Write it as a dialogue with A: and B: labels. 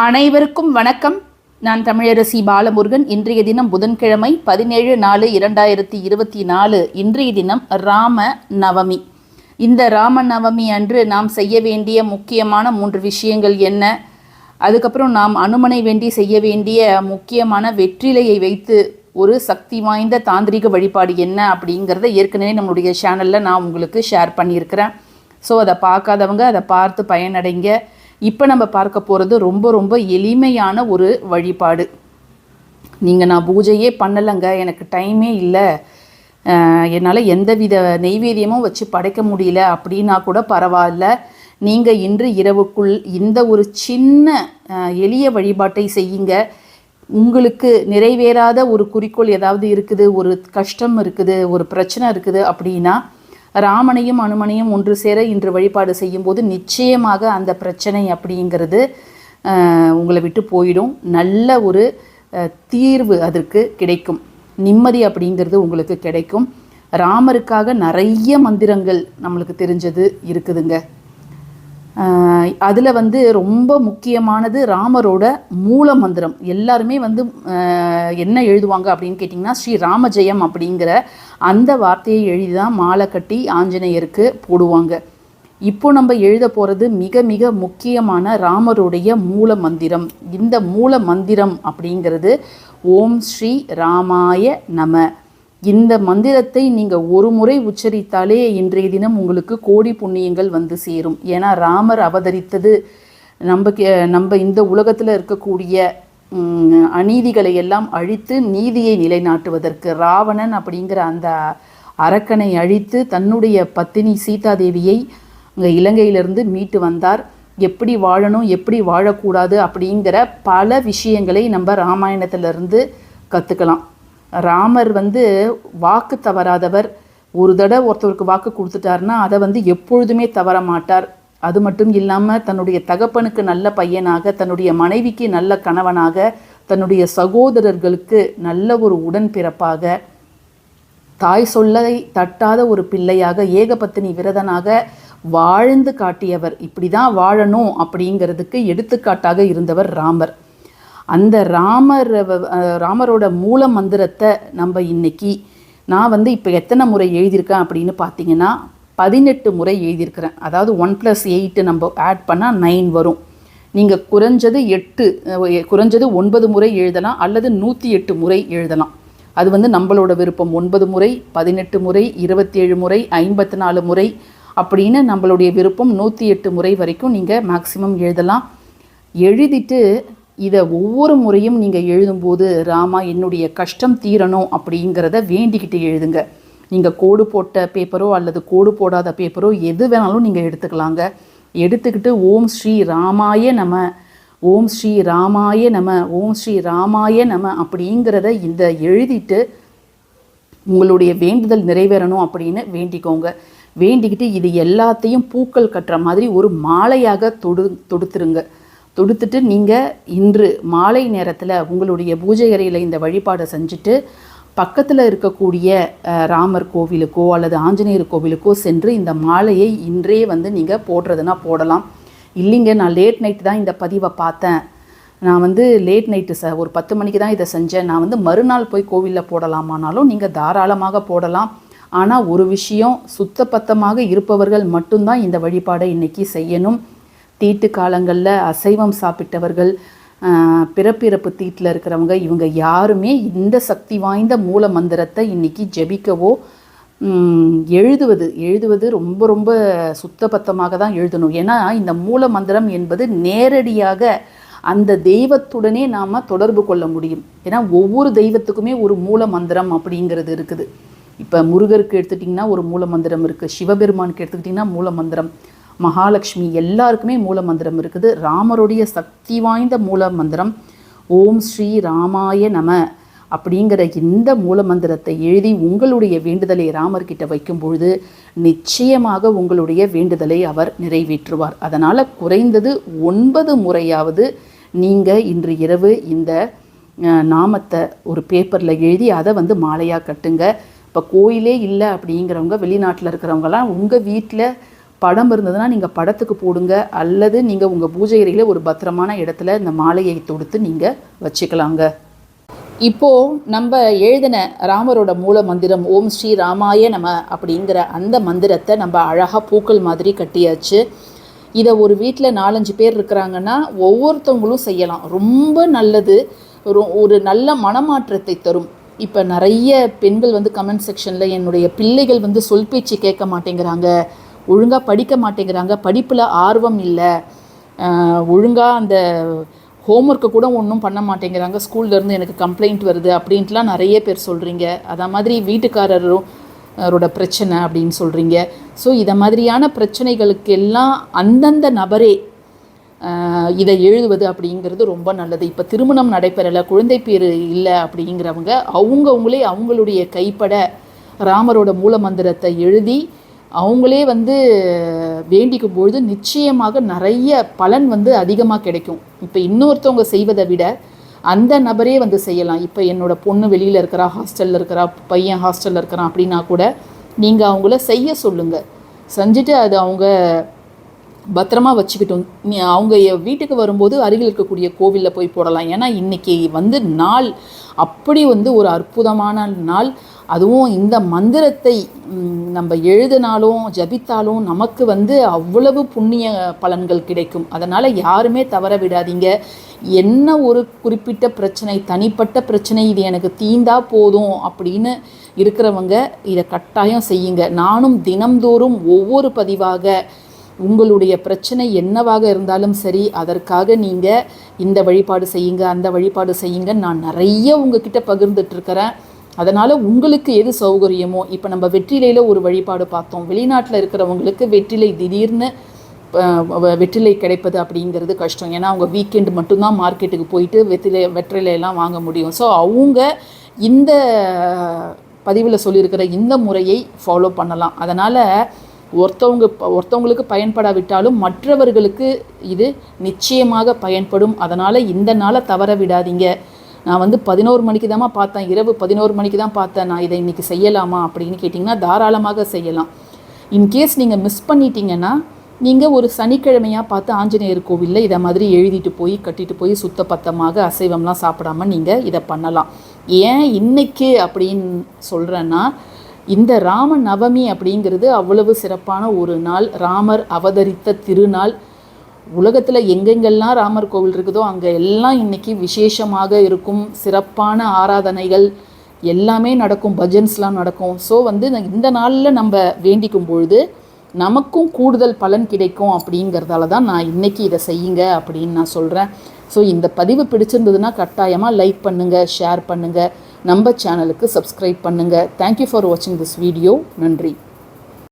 A: அனைவருக்கும் வணக்கம். நான் தமிழரசி பாலமுருகன். இன்றைய தினம் புதன்கிழமை பதினேழு நாலு இரண்டாயிரத்தி இருபத்தி நாலு. இன்றைய தினம் ராம நவமி. இந்த ராம நவமி அன்று நாம் செய்ய வேண்டிய முக்கியமான மூன்று விஷயங்கள் என்ன? அதுக்கப்புறம் நாம் அனுமனை வேண்டி செய்ய வேண்டிய முக்கியமான வெற்றிலையை வைத்து ஒரு சக்தி வாய்ந்த தாந்திரிக வழிபாடு என்ன அப்படிங்கிறத ஏற்கனவே நம்மளுடைய சேனலில் நான் உங்களுக்கு ஷேர் பண்ணியிருக்கிறேன். ஸோ அதை பார்க்காதவங்க அதை பார்த்து பயனடைங்க. இப்போ நம்ம பார்க்க போகிறது ரொம்ப ரொம்ப எளிமையான ஒரு வழிபாடு. நீங்கள் நான் பூஜையே பண்ணலைங்க எனக்கு டைமே இல்லை. என்னால் எந்தவித நெய்வேத்தியமும் வச்சு படைக்க முடியல அப்படின்னா கூட பரவாயில்ல. நீங்கள் இன்று இரவுக்குள் இந்த ஒரு சின்ன எளிய வழிபாட்டை செய்யுங்க. உங்களுக்கு நிறைவேறாத ஒரு குறிக்கோள் ஏதாவது இருக்குது ஒரு கஷ்டம் இருக்குது ஒரு பிரச்சனை இருக்குது அப்படின்னா ராமனையும் அனுமனையும் ஒன்று சேர இன்று வழிபாடு செய்யும்போது நிச்சயமாக அந்த பிரச்சனை அப்படிங்கிறது உங்களை விட்டு போயிடும். நல்ல ஒரு தீர்வு அதற்கு கிடைக்கும். நிம்மதி அப்படிங்கிறது உங்களுக்கு கிடைக்கும். ராமருக்காக நிறைய மந்திரங்கள் நம்மளுக்கு தெரிஞ்சது இருக்குதுங்க. அதில் வந்து ரொம்ப முக்கியமானது ராமரோட மூல மந்திரம். எல்லாருமே வந்து என்ன எழுதுவாங்க அப்படின்னு கேட்டிங்கன்னா ஸ்ரீ ராமஜெயம் அப்படிங்கிற அந்த வார்த்தையை எழுதி தான் மாலை கட்டி ஆஞ்சநேயருக்கு போடுவாங்க. இப்போ நம்ம எழுத போகிறது மிக மிக முக்கியமான ராமருடைய மூல மந்திரம். இந்த மூல மந்திரம் அப்படிங்கிறது ஓம் ஸ்ரீ ராமாய நம. இந்த மந்திரத்தை நீங்கள் ஒரு முறை உச்சரித்தாலே இன்றைய தினம் உங்களுக்கு கோடி புண்ணியங்கள் வந்து சேரும். ஏன்னா ராமர் அவதரித்தது நம்ம நம்ம இந்த உலகத்தில் இருக்கக்கூடிய அநீதிகளை எல்லாம் அழித்து நீதியை நிலைநாட்டுவதற்கு ராவணன் அப்படிங்கிற அந்த அரக்கனை அழித்து தன்னுடைய பத்தினி சீதாதேவியை அங்கே இலங்கையிலிருந்து மீட்டு வந்தார். எப்படி வாழணும் எப்படி வாழக்கூடாது அப்படிங்கிற பல விஷயங்களை நம்ம ராமாயணத்திலிருந்து கற்றுக்கலாம் ராமர் வந்து வாக்கு தவறாதவர். ஒரு தடவை ஒருத்தருக்கு வாக்கு கொடுத்துட்டாருன்னா அதை வந்து எப்பொழுதுமே தவற மாட்டார். அது மட்டும் இல்லாமல் தன்னுடைய தகப்பனுக்கு நல்ல பையனாக தன்னுடைய மனைவிக்கு நல்ல கணவனாக தன்னுடைய சகோதரர்களுக்கு நல்ல ஒரு உடன்பிறப்பாக தாய் சொல்லை தட்டாத ஒரு பிள்ளையாக ஏகபத்தினி விரதனாக வாழ்ந்து காட்டியவர். இப்படி தான் வாழணும் அப்படிங்கிறதுக்கு எடுத்துக்காட்டாக இருந்தவர் ராமர். அந்த ராமர் ராமரோட மூல மந்திரத்தை நம்ம இன்னைக்கு நான் வந்து இப்போ எத்தனை முறை எழுதியிருக்கேன் அப்படின்னு பார்த்தீங்கன்னா பதினெட்டு முறை எழுதியிருக்கிறேன். அதாவது ஒன் ப்ளஸ் எயிட்டு நம்ம ஆட் பண்ணால் நைன் வரும். நீங்கள் குறைஞ்சது எட்டு குறைஞ்சது ஒன்பது முறை எழுதலாம் அல்லது நூற்றி எட்டு முறை எழுதலாம். அது வந்து நம்மளோட விருப்பம். ஒன்பது முறை பதினெட்டு முறை இருபத்தி ஏழு முறை ஐம்பத்தி நாலு முறை அப்படின்னு நம்மளுடைய விருப்பம் நூற்றி எட்டு முறை வரைக்கும் நீங்கள் மேக்ஸிமம் எழுதலாம். எழுதிட்டு இதை ஒவ்வொரு முறையும் நீங்கள் எழுதும்போது ராமா என்னுடைய கஷ்டம் தீரணும் அப்படிங்கிறத வேண்டிக்கிட்டு எழுதுங்க. நீங்கள் கோடு போட்ட பேப்பரோ அல்லது கோடு போடாத பேப்பரோ எது வேணாலும் நீங்கள் எடுத்துக்கலாங்க. எடுத்துக்கிட்டு ஓம் ஸ்ரீ ராமாய நம ஓம் ஸ்ரீ ராமாய நம ஓம் ஸ்ரீ ராமாய நம அப்படிங்கிறத இந்த எழுதிட்டு உங்களுடைய வேண்டுதல் நிறைவேறணும் அப்படின்னு வேண்டிக்கோங்க. வேண்டிக்கிட்டு இது எல்லாத்தையும் பூக்கள் கட்டுற மாதிரி ஒரு மாலையாக தொடு தொடுத்துருங்க. தொடுத்துட்டு நீங்கள் இன்று மாலை நேரத்தில் உங்களுடைய பூஜை அறையில் இந்த வழிபாடை செஞ்சுட்டு பக்கத்தில் இருக்கக்கூடிய ராமர் கோவிலுக்கோ அல்லது ஆஞ்சநேயர் கோவிலுக்கோ சென்று இந்த மாலையை இன்றே வந்து நீங்கள் போடுறதுனா போடலாம். இல்லைங்க நான் லேட் நைட் தான் இந்த பதிவை பார்த்தேன். நான் வந்து லேட் நைட்டு சார் ஒரு பத்து மணிக்கு தான் இதை செஞ்சேன். நான் வந்து மறுநாள் போய் கோவிலில் போடலாமானாலும் நீங்கள் தாராளமாக போடலாம். ஆனால் ஒரு விஷயம் சுத்தபத்தமாக இருப்பவர்கள் மட்டும்தான் இந்த வழிபாடை இன்றைக்கி செய்யணும். தீட்டு காலங்களில் அசைவம் சாப்பிட்டவர்கள் பிறப்பிறப்பு தீட்டில் இருக்கிறவங்க இவங்க யாருமே இந்த சக்தி வாய்ந்த மூல மந்திரத்தை இன்றைக்கி ஜெபிக்கவோ எழுதுவது எழுதுவது ரொம்ப ரொம்ப சுத்தபத்தமாக தான் எழுதணும். ஏன்னா இந்த மூல மந்திரம் என்பது நேரடியாக அந்த தெய்வத்துடனே நாம் தொடர்பு கொள்ள முடியும். ஏன்னா ஒவ்வொரு தெய்வத்துக்குமே ஒரு மூல மந்திரம் அப்படிங்கிறது இருக்குது. இப்போ முருகருக்கு எடுத்துட்டிங்கன்னா ஒரு மூல மந்திரம் இருக்குது சிவபெருமானுக்கு எடுத்துக்கிட்டிங்கன்னா மூல மந்திரம். மகாலட்சுமி எல்லாருக்குமே மூல மந்திரம் இருக்குது. ராமருடைய சக்தி வாய்ந்த மூல மந்திரம். ஓம் ஸ்ரீ ராமாய நம அப்படிங்கிற இந்த மூல மந்திரத்தை எழுதி உங்களுடைய வேண்டுதலை ராமர்கிட்ட வைக்கும் பொழுது நிச்சயமாக உங்களுடைய வேண்டுதலை அவர் நிறைவேற்றுவார். அதனால் குறைந்தது ஒன்பது முறையாவது நீங்கள் இன்று இரவு இந்த நாமத்தை ஒரு பேப்பரில் எழுதி அதை வந்து மாலையாக கட்டுங்க. இப்போ கோயிலே இல்லை அப்படிங்கிறவங்க வெளிநாட்டில் இருக்கிறவங்கலாம் உங்கள் வீட்டில் படம் இருந்ததுன்னா நீங்கள் படத்துக்கு போடுங்க அல்லது நீங்கள் உங்கள் பூஜை அறையில் ஒரு பத்திரமான இடத்துல இந்த மாலையை தொடுத்து நீங்கள் வச்சுக்கலாங்க. இப்போது நம்ம எழுதின ராமரோட மூல மந்திரம் ஓம் ஸ்ரீ ராமாய நம அப்படிங்கிற அந்த மந்திரத்தை நம்ம அழகாக பூக்கள் மாதிரி கட்டியாச்சு. இதை ஒரு வீட்டில் நாலஞ்சு பேர் இருக்கிறாங்கன்னா ஒவ்வொருத்தவங்களும் செய்யலாம். ரொம்ப நல்லது. ஒரு ஒரு நல்ல மனமாற்றத்தை தரும். இப்போ நிறைய பெண்கள் வந்து கமெண்ட் செக்ஷனில் என்னுடைய பிள்ளைகள் வந்து சொல் பேச்சு கேட்க மாட்டேங்கிறாங்க. ஒழுங்காக படிக்க மாட்டேங்கிறாங்க. படிப்பில் ஆர்வம் இல்லை. ஒழுங்காக அந்த ஹோம்ஒர்க்கை கூட ஒன்றும் பண்ண மாட்டேங்கிறாங்க. ஸ்கூல்லேருந்து எனக்கு கம்ப்ளைண்ட் வருது அப்படின்ட்டுலாம் நிறைய பேர் சொல்கிறீங்க அதே மாதிரி வீட்டுக்காரரும் அவரோட பிரச்சனை அப்படின்னு சொல்கிறீங்க ஸோ இதை மாதிரியான பிரச்சனைகளுக்கு எல்லாம் அந்தந்த நபரே இதை எழுதுவது அப்படிங்கிறது ரொம்ப நல்லது. இப்போ திருமணம் நடைபெறலை குழந்தை பேர் இல்லை அப்படிங்கிறவங்க அவங்கவுங்களே அவங்களுடைய கைப்பட ராமரோட மூல மந்திரத்தை எழுதி அவங்களே வந்து வேண்டிக்கும் பொழுது நிச்சயமாக நிறைய பலன் வந்து அதிகமாக கிடைக்கும். இப்போ இன்னொருத்தவங்க செய்வதை விட அந்த நபரே வந்து செய்யலாம். இப்போ என்னோட பொண்ணு வெளியில் இருக்கிறா ஹாஸ்டலில் இருக்கிறா பையன் ஹாஸ்டலில் இருக்கிறான் அப்படின்னா கூட நீங்கள் அவங்கள செய்ய சொல்லுங்கள் செஞ்சுட்டு அது அவங்க பத்திரமா வச்சுக்கிட்டோம். நீ அவங்க வீட்டுக்கு வரும்போது அருகில் இருக்கக்கூடிய கோவிலில் போய் போடலாம். ஏன்னா இன்றைக்கி வந்து நாள் அப்படி வந்து ஒரு அற்புதமான நாள். அதுவும் இந்த மந்திரத்தை நம்ம எழுதினாலும் ஜபித்தாலும் நமக்கு வந்து அவ்வளவு புண்ணிய பலன்கள் கிடைக்கும். அதனால் யாருமே தவற விடாதீங்க. என்ன ஒரு குறிப்பிட்ட பிரச்சனை தனிப்பட்ட பிரச்சனை இது எனக்கு தீந்தா போதும் அப்படின்னு இருக்கிறவங்க இதை கட்டாயம் செய்யுங்க. நானும் தினம்தோறும் ஒவ்வொரு பதிவாக உங்களுடைய பிரச்சனை என்னவாக இருந்தாலும் சரி அதற்காக நீங்கள் இந்த வழிபாடு செய்யுங்க அந்த வழிபாடு செய்யுங்க நான் நிறைய உங்ககிட்ட பகிர்ந்துட்டு இருக்கிறேன். அதனால் உங்களுக்கு எது சௌகரியமோ இப்போ நம்ம வெற்றிலையில் ஒரு வழிபாடு பார்த்தோம். வெளிநாட்டில் இருக்கிறவங்களுக்கு வெற்றிலை திடீர்னு வெற்றிலை கிடைப்பது அப்படிங்கிறது கஷ்டம். ஏன்னா அவங்க வீக்கெண்டு மட்டும்தான் மார்க்கெட்டுக்கு போயிட்டு வெற்றிலை வெற்றிலையெல்லாம் வாங்க முடியும். ஸோ அவங்க இந்த பதிவில் சொல்லியிருக்கிற இந்த முறையை ஃபாலோ பண்ணலாம். அதனால் ஒருத்தவங்க ஒருத்தவங்களுக்கு பயன்படாவிட்டாலும் மற்றவர்களுக்கு இது நிச்சயமாக பயன்படும். அதனால் இந்த நாளை தவற விடாதீங்க. நான் வந்து பதினோரு மணிக்கு தாம்மா பார்த்தேன். இரவு பதினோரு மணிக்கு தான் பார்த்தேன். நான் இதை இன்றைக்கி செய்யலாமா அப்படின்னு கேட்டிங்கன்னா தாராளமாக செய்யலாம். இன்கேஸ் நீங்கள் மிஸ் பண்ணிட்டீங்கன்னா நீங்கள் ஒரு சனிக்கிழமையாக பார்த்து ஆஞ்சநேயர் கோவிலில் இதை மாதிரி எழுதிட்டு போய் கட்டிட்டு போய் சுத்த பத்தமாக அசைவம்லாம் சாப்பிடாம நீங்கள் இதை பண்ணலாம். ஏன் இன்னைக்கு அப்படின்னு சொல்கிறேன்னா இந்த ராம நவமி அப்படிங்கிறது அவ்வளவு சிறப்பான ஒரு நாள். ராமர் அவதரித்த திருநாள். உலகத்தில் எங்கெங்கெல்லாம் ராமர் கோவில் இருக்குதோ அங்கே எல்லாம் இன்றைக்கி விசேஷமாக இருக்கும் சிறப்பான ஆராதனைகள் எல்லாமே நடக்கும் பஜன்ஸ்லாம் நடக்கும். ஸோ வந்து இந்த நாளில் நம்ம வேண்டிக்கும் பொழுது நமக்கும் கூடுதல் பலன் கிடைக்கும் அப்படிங்கிறதால தான் நான் இன்றைக்கி இதை செய்யுங்க அப்படின்னு நான் சொல்கிறேன் ஸோ இந்த பதிவு பிடிச்சிருந்ததுன்னா கட்டாயமாக லைக் பண்ணுங்கள் ஷேர் பண்ணுங்கள் நம்ம சேனலுக்கு சப்ஸ்கிரைப் பண்ணுங்கள் தேங்க்யூ ஃபார் வாட்சிங் திஸ் வீடியோ நன்றி.